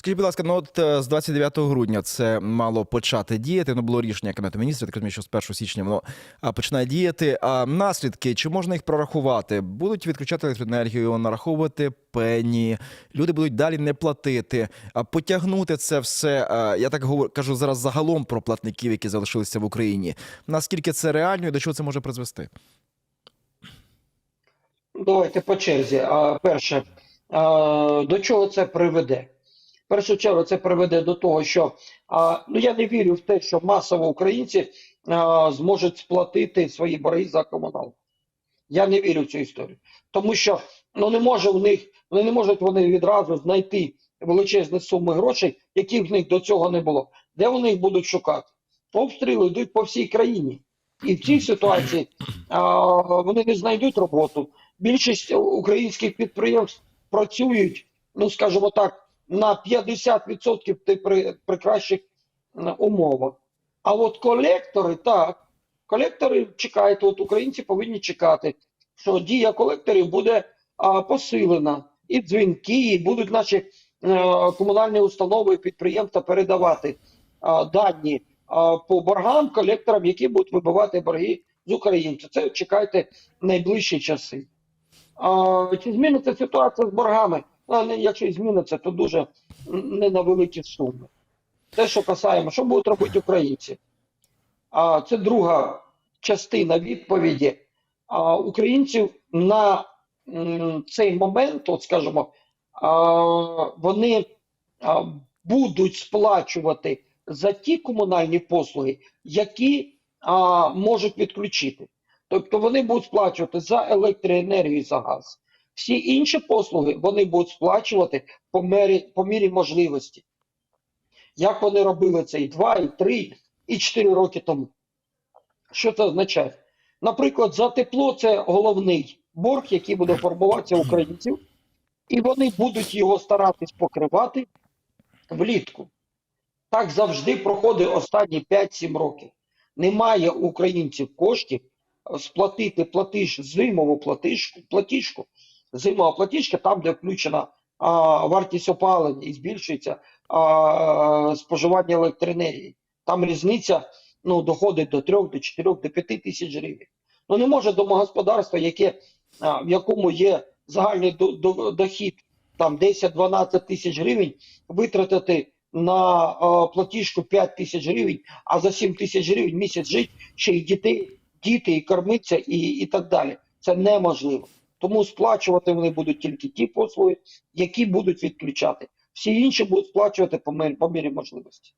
Скажіть, будь ласка, ну от е, з 29 грудня це мало почати діяти. Ну було рішення Кабінету міністрів, так розумію, що з 1 січня воно починає діяти. А наслідки чи можна їх прорахувати? Будуть відключати електроенергію, нараховувати пені, люди будуть далі не платити. А потягнути це все. Я так говорю, кажу зараз загалом про платників, які залишилися в Україні. Наскільки це реально і до чого це може призвести? Давайте по черзі. А, Перше, до чого це приведе? Першу чергу це приведе до того, що а, ну я не вірю в те, що масово українці а, зможуть сплатити свої борги за комуналку. Я не вірю в цю історію. Тому що ну, не може в них, ну, не можуть вони відразу знайти величезні суми грошей, яких в них до цього не було. Де вони їх будуть шукати? Обстріли йдуть по всій країні. І в цій ситуації а, вони не знайдуть роботу. Більшість українських підприємств працюють, ну скажімо так, на 50% ти при, при кращих умовах. А от колектори, так, колектори чекають, от українці повинні чекати, що дія колекторів буде а, посилена. І дзвінки, і будуть наші е, комунальні установи і підприємства передавати а, дані а, по боргам колекторам, які будуть вибивати борги з українців. Це чекайте найближчі часи. А, чи зміниться ситуація з боргами? Не- якщо зміниться, то дуже не на великі суми. Те, що касаємо, що будуть робити українці? А, це друга частина відповіді. А, українців на цей момент, от скажімо, вони будуть сплачувати за ті комунальні послуги, які можуть відключити. Тобто вони будуть сплачувати за електроенергію і за газ. Всі інші послуги вони будуть сплачувати по мірі, по мірі можливості. Як вони робили це і 2, і 3, і 4 роки тому. Що це означає? Наприклад, за тепло це головний борг, який буде формуватися українців, і вони будуть його старатись покривати влітку. Так завжди проходить останні 5-7 років. Немає українців коштів сплатити платіж, зимову платіжку, платіжку, зимова платіжка, там, де включена а, вартість опалення і збільшується а, споживання електроенергії. Там різниця ну, доходить до 3, до 4, до 5 тисяч гривень. Ну не може домогосподарство, яке, а, в якому є загальний до, до, дохід там 10-12 тисяч гривень, витратити на е, платіжку 5 тисяч гривень, а за 7 тисяч гривень місяць жити, ще й дітей, діти, і кормиться, і, і так далі. Це неможливо. Тому сплачувати вони будуть тільки ті послуги, які будуть відключати. Всі інші будуть сплачувати по мірі, можливості.